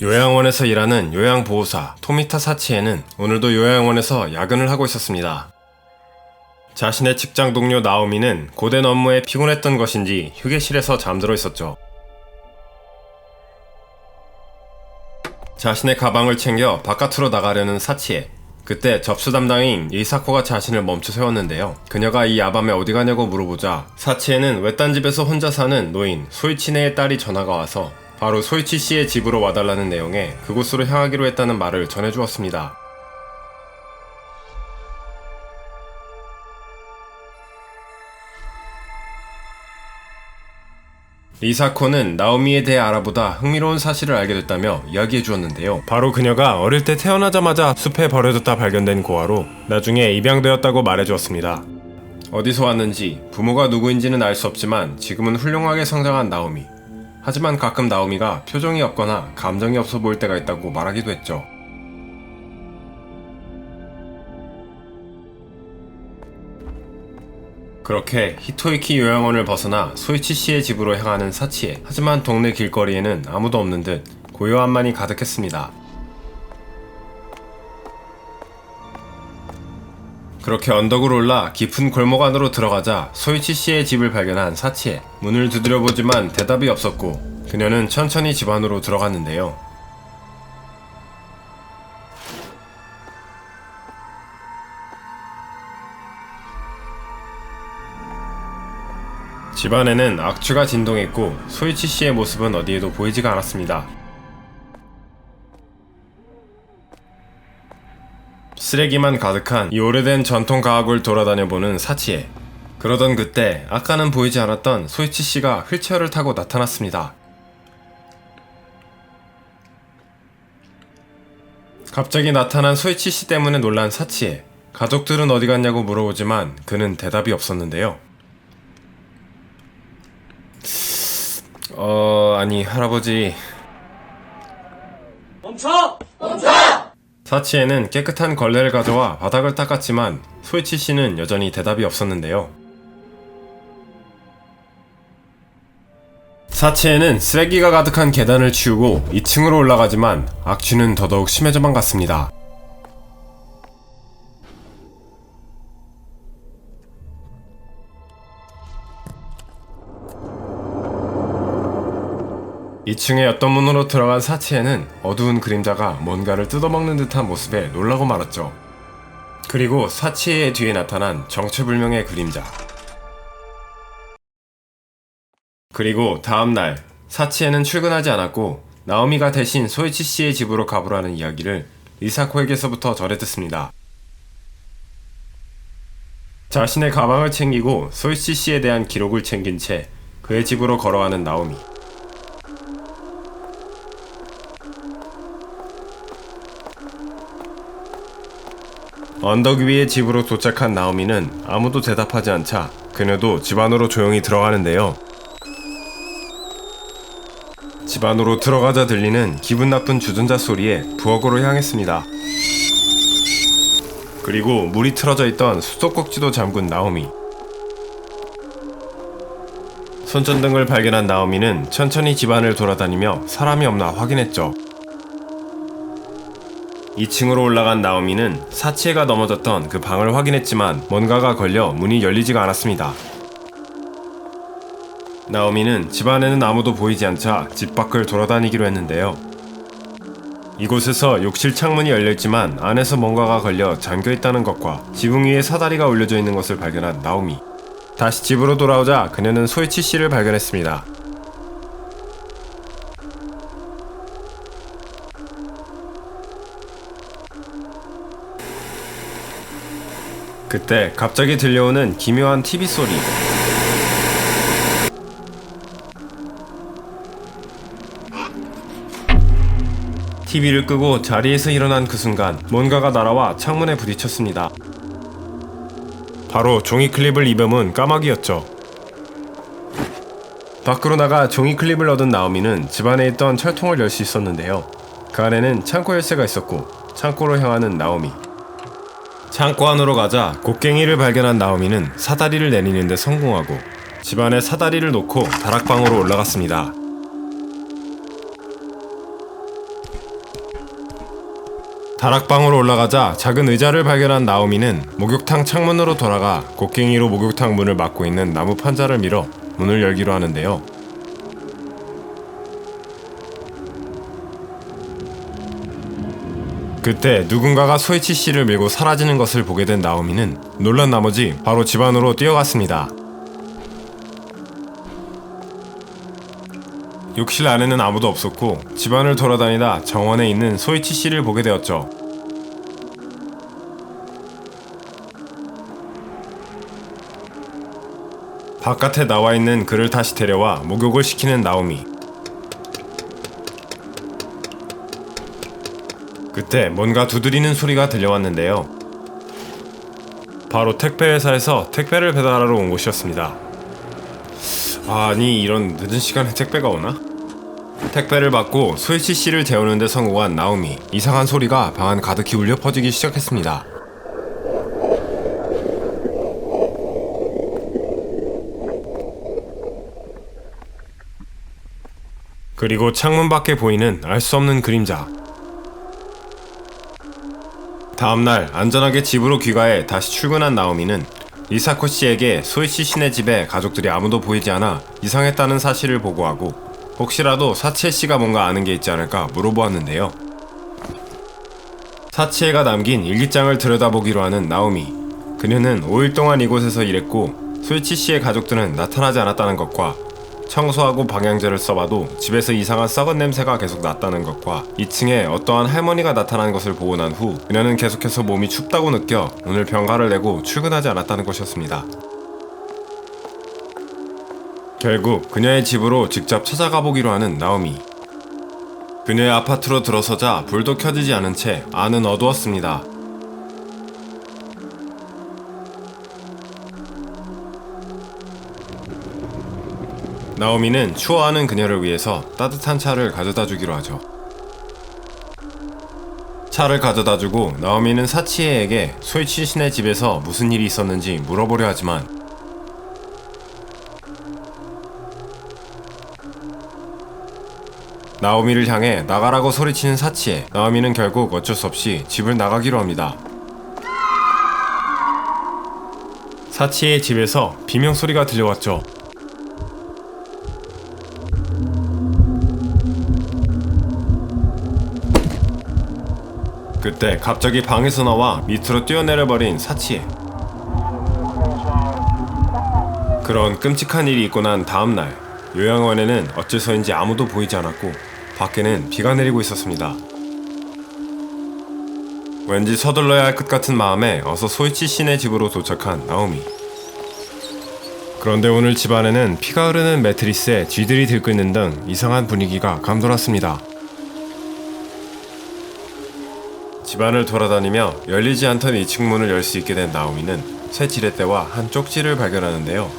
요양원에서 일하는 요양보호사 토미타 사치에는 오늘도 요양원에서 야근을 하고 있었습니다. 자신의 직장 동료 나오미는 고된 업무에 피곤했던 것인지 휴게실에서 잠들어 있었죠. 자신의 가방을 챙겨 바깥으로 나가려는 사치에 그때 접수 담당인 이사코가 자신을 멈춰 세웠는데요. 그녀가 이 야밤에 어디 가냐고 물어보자 사치에는 외딴 집에서 혼자 사는 노인 소이치네의 딸이 전화가 와서 바로 소이치 씨의 집으로 와달라는 내용의 그곳으로 향하기로 했다는 말을 전해주었습니다. 리사코는 나오미에 대해 알아보다 흥미로운 사실을 알게 됐다며 이야기해 주었는데요. 바로 그녀가 어릴 때 태어나자마자 숲에 버려졌다 발견된 고아로 나중에 입양되었다고 말해 주었습니다. 어디서 왔는지 부모가 누구인지는 알 수 없지만 지금은 훌륭하게 성장한 나오미. 하지만 가끔 나오미가 표정이 없거나 감정이 없어 보일 때가 있다고 말하기도 했죠. 그렇게 히토이키 요양원을 벗어나 소이치 씨의 집으로 향하는 사치에 하지만 동네 길거리에는 아무도 없는 듯 고요함만이 가득했습니다. 그렇게 언덕을 올라 깊은 골목 안으로 들어가자 소이치 씨의 집을 발견한 사치에 문을 두드려 보지만 대답이 없었고 그녀는 천천히 집 안으로 들어갔는데요. 집안에는 악취가 진동했고 소이치 씨의 모습은 어디에도 보이지가 않았습니다. 쓰레기만 가득한 이 오래된 전통 가옥을 돌아다녀보는 사치에 그러던 그때 아까는 보이지 않았던 소이치 씨가 휠체어를 타고 나타났습니다. 갑자기 나타난 소이치 씨 때문에 놀란 사치에 가족들은 어디 갔냐고 물어보지만 그는 대답이 없었는데요. 어, 아니, 할아버지. 멈춰! 사치에는 깨끗한 걸레를 가져와 바닥을 닦았지만 소이치 씨는 여전히 대답이 없었는데요. 사치에는 쓰레기가 가득한 계단을 치우고 2층으로 올라가지만 악취는 더더욱 심해져만 갔습니다. 이층의 어떤 문으로 들어간 사치에는 어두운 그림자가 뭔가를 뜯어먹는 듯한 모습에 놀라고 말았죠. 그리고 사치의 뒤에 나타난 정체불명의 그림자. 그리고 다음날 사치에는 출근하지 않았고 나오미가 대신 소이치 씨의 집으로 가보라는 이야기를 리사코에게서부터 전해 듣습니다. 자신의 가방을 챙기고 소이치 씨에 대한 기록을 챙긴 채 그의 집으로 걸어가는 나오미. 언덕 위의 집으로 도착한 나오미는 아무도 대답하지 않자 그녀도 집 안으로 조용히 들어가는데요. 집 안으로 들어가자 들리는 기분 나쁜 주전자 소리에 부엌으로 향했습니다. 그리고 물이 틀어져 있던 수도꼭지도 잠근 나오미. 손전등을 발견한 나오미는 천천히 집안을 돌아다니며 사람이 없나 확인했죠. 2층으로 올라간 나오미는 사치에가 넘어졌던 그 방을 확인했지만 뭔가가 걸려 문이 열리지가 않았습니다. 나오미는 집 안에는 아무도 보이지 않자 집 밖을 돌아다니기로 했는데요. 이곳에서 욕실 창문이 열려있지만 안에서 뭔가가 걸려 잠겨 있다는 것과 지붕 위에 사다리가 올려져 있는 것을 발견한 나오미. 다시 집으로 돌아오자 그녀는 소이치 씨를 발견했습니다. 그때 갑자기 들려오는 기묘한 TV 소리. TV를 끄고 자리에서 일어난 그 순간 뭔가가 날아와 창문에 부딪혔습니다. 바로 종이 클립을 입어문 까마귀였죠. 밖으로 나가 종이 클립을 얻은 나오미는 집안에 있던 철통을 열 수 있었는데요. 그 안에는 창고 열쇠가 있었고 창고로 향하는 나오미. 창고 안으로 가자 곡괭이를 발견한 나오미는 사다리를 내리는데 성공하고 집안에 사다리를 놓고 다락방으로 올라갔습니다. 다락방으로 올라가자 작은 의자를 발견한 나오미는 목욕탕 창문으로 돌아가 곡괭이로 목욕탕 문을 막고 있는 나무 판자를 밀어 문을 열기로 하는데요. 그때 누군가가 소이치 씨를 밀고 사라지는 것을 보게 된 나오미는 놀란 나머지 바로 집 안으로 뛰어갔습니다. 욕실 안에는 아무도 없었고 집안을 돌아다니다 정원에 있는 소이치 씨를 보게 되었죠. 바깥에 나와 있는 그를 다시 데려와 목욕을 시키는 나오미. 그때 뭔가 두드리는 소리가 들려왔는데요. 바로 택배 회사에서 택배를 배달하러 온 곳이었습니다. 아니 이런 늦은 시간에 택배가 오나? 택배를 받고 소이치 씨를 재우는데 성공한 나오미. 이상한 소리가 방 안 가득히 울려 퍼지기 시작했습니다. 그리고 창문 밖에 보이는 알 수 없는 그림자. 다음날 안전하게 집으로 귀가해 다시 출근한 나오미는 리사코 씨에게 소이치 씨네 집에 가족들이 아무도 보이지 않아 이상했다는 사실을 보고하고 혹시라도 사치에 씨가 뭔가 아는 게 있지 않을까 물어보았는데요. 사치에가 남긴 일기장을 들여다보기로 하는 나오미. 그녀는 5일 동안 이곳에서 일했고 소이치 씨의 가족들은 나타나지 않았다는 것과 청소하고 방향제를 써봐도 집에서 이상한 썩은 냄새가 계속 났다는 것과 2층에 어떠한 할머니가 나타난 것을 보고 난 후 그녀는 계속해서 몸이 춥다고 느껴 오늘 병가를 내고 출근하지 않았다는 것이었습니다. 결국 그녀의 집으로 직접 찾아가 보기로 하는 나오미. 그녀의 아파트로 들어서자 불도 켜지지 않은 채 안은 어두웠습니다. 나오미는 추워하는 그녀를 위해서 따뜻한 차를 가져다 주기로 하죠. 차를 가져다 주고 나오미는 사치에에게 소이치 신의 집에서 무슨 일이 있었는지 물어보려 하지만 나오미를 향해 나가라고 소리치는 사치에 나오미는 결국 어쩔 수 없이 집을 나가기로 합니다. 사치의 집에서 비명 소리가 들려왔죠. 그때 갑자기 방에서 나와 밑으로 뛰어내려버린 사치에 그런 끔찍한 일이 있고 난 다음 날 요양원에는 어째서인지 아무도 보이지 않았고 밖에는 비가 내리고 있었습니다. 왠지 서둘러야 할 것 같은 마음에 어서 소이치 씨네 집으로 도착한 나오미. 그런데 오늘 집안에는 피가 흐르는 매트리스에 쥐들이 들끓는 등 이상한 분위기가 감돌았습니다. 집안을 돌아다니며 열리지 않던 2층 문을 열 수 있게 된 나오미는 새 지렛대와 한 쪽지를 발견하는데요.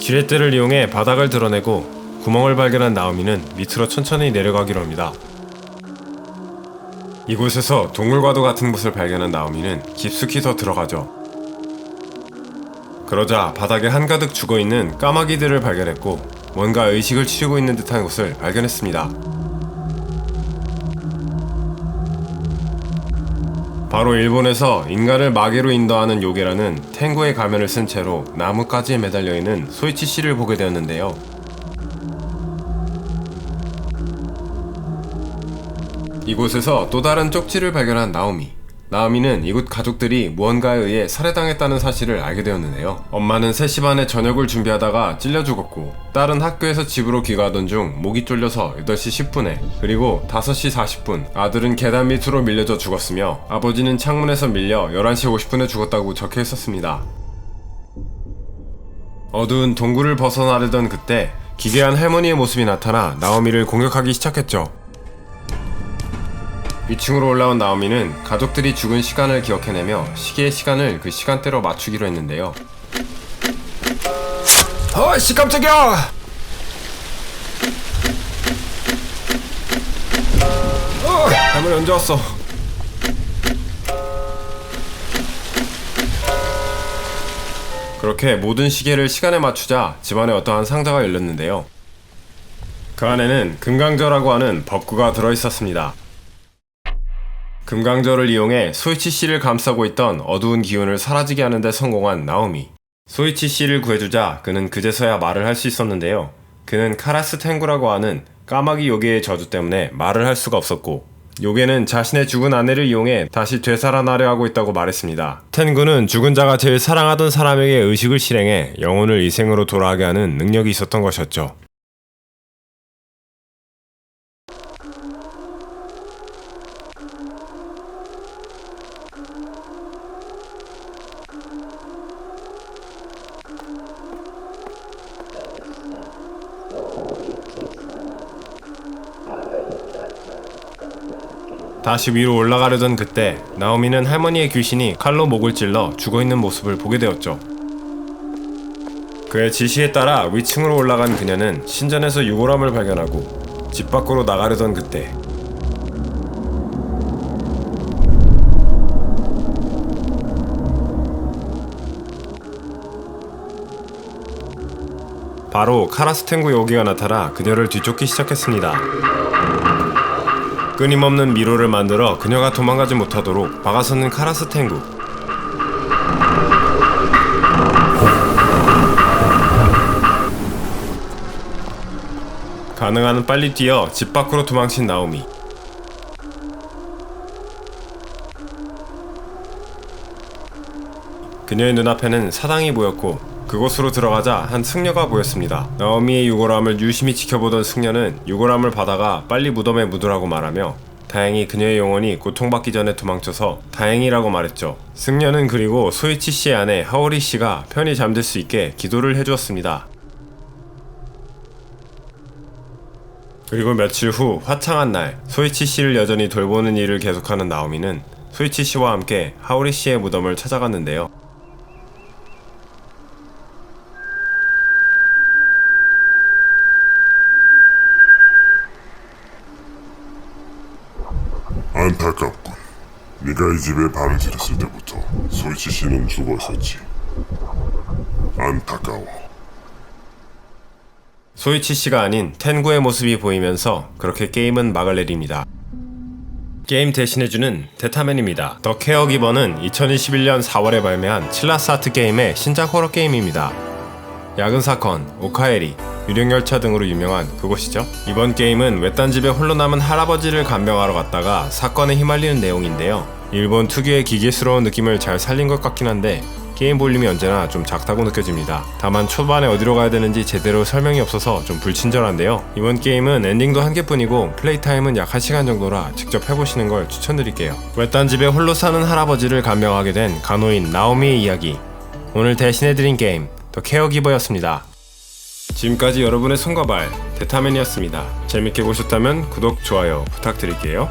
지렛대를 이용해 바닥을 드러내고 구멍을 발견한 나오미는 밑으로 천천히 내려가기로 합니다. 이곳에서 동물과도 같은 곳을 발견한 나오미는 깊숙이 더 들어가죠. 그러자 바닥에 한가득 죽어있는 까마귀들을 발견했고 뭔가 의식을 치르고 있는 듯한 곳을 발견했습니다. 바로 일본에서 인간을 마개로 인도하는 요괴라는 탱고의 가면을 쓴 채로 나뭇가지에 매달려 있는 소이치 씨를 보게 되었는데요. 이곳에서 또 다른 쪽지를 발견한 나오미. 나오미는 이곳 가족들이 무언가에 의해 살해당했다는 사실을 알게 되었는데요. 엄마는 3시 반에 저녁을 준비하다가 찔려 죽었고, 딸은 학교에서 집으로 귀가하던 중 목이 졸려서 8시 10분에, 그리고 5시 40분, 아들은 계단 밑으로 밀려져 죽었으며, 아버지는 창문에서 밀려 11시 50분에 죽었다고 적혀 있었습니다. 어두운 동굴을 벗어나려던 그때, 기괴한 할머니의 모습이 나타나 나오미를 공격하기 시작했죠. 위층으로 올라온 나오미는 가족들이 죽은 시간을 기억해내며 시계의 시간을 그 시간대로 맞추기로 했는데요. 어이씨 깜짝이야! 어, 할머니 언제 왔어? 그렇게 모든 시계를 시간에 맞추자 집안에 어떠한 상자가 열렸는데요. 그 안에는 금강저라고 하는 법구가 들어있었습니다. 금강절을 이용해 소이치 씨를 감싸고 있던 어두운 기운을 사라지게 하는데 성공한 나오미. 소이치 씨를 구해주자 그는 그제서야 말을 할 수 있었는데요. 그는 카라스 탱구라고 하는 까마귀 요괴의 저주 때문에 말을 할 수가 없었고 요괴는 자신의 죽은 아내를 이용해 다시 되살아나려 하고 있다고 말했습니다. 텐구는 죽은 자가 제일 사랑하던 사람에게 의식을 실행해 영혼을 이생으로 돌아가게 하는 능력이 있었던 것이었죠. 다시 위로 올라가려던 그때 나오미는 할머니의 귀신이 칼로 목을 찔러 죽어 있는 모습을 보게 되었죠. 그의 지시에 따라 위층으로 올라간 그녀는 신전에서 유골함을 발견하고 집 밖으로 나가려던 그때 바로 카라스텐구 요기가 나타나 그녀를 뒤쫓기 시작했습니다. 끊임없는 미로를 만들어 그녀가 도망가지 못하도록 막아서는 카라스 탱구. 가능한 한 빨리 뛰어 집 밖으로 도망친 나오미. 그녀의 눈앞에는 사당이 보였고 그곳으로 들어가자 한 승려가 보였습니다. 나오미의 유골함을 유심히 지켜보던 승려는 유골함을 받아가 빨리 무덤에 묻으라고 말하며 다행히 그녀의 영혼이 고통받기 전에 도망쳐서 다행이라고 말했죠. 승려는 그리고 소이치 씨의 아내 하오리 씨가 편히 잠들 수 있게 기도를 해주었습니다. 그리고 며칠 후 화창한 날 소이치 씨를 여전히 돌보는 일을 계속하는 나오미는 소이치 씨와 함께 하오리 씨의 무덤을 찾아갔는데요. 안타깝군. 네가 이 집에 발을 들였을 때부터 소이치 씨는 죽어 있었지. 안타까워. 소이치 씨가 아닌 텐구의 모습이 보이면서 그렇게 게임은 막을 내립니다. 게임 대신해주는 데타맨입니다. 더 케어 기버는 2021년 4월에 발매한 칠라스아트 게임의 신작 호러 게임입니다. 야근 사건, 오카에리, 유령열차 등으로 유명한 그곳이죠. 이번 게임은 외딴 집에 홀로 남은 할아버지를 간병하러 갔다가 사건에 휘말리는 내용인데요. 일본 특유의 기계스러운 느낌을 잘 살린 것 같긴 한데 게임 볼륨이 언제나 좀 작다고 느껴집니다. 다만 초반에 어디로 가야 되는지 제대로 설명이 없어서 좀 불친절한데요. 이번 게임은 엔딩도 한 개뿐이고 플레이 타임은 약 1시간 정도라 직접 해보시는 걸 추천드릴게요. 외딴 집에 홀로 사는 할아버지를 간병하게 된 간호인 나오미의 이야기. 오늘 대신해드린 게임 더 케어기버였습니다. 지금까지 여러분의 손과 발 데타맨이었습니다. 재밌게 보셨다면 구독, 좋아요 부탁드릴게요.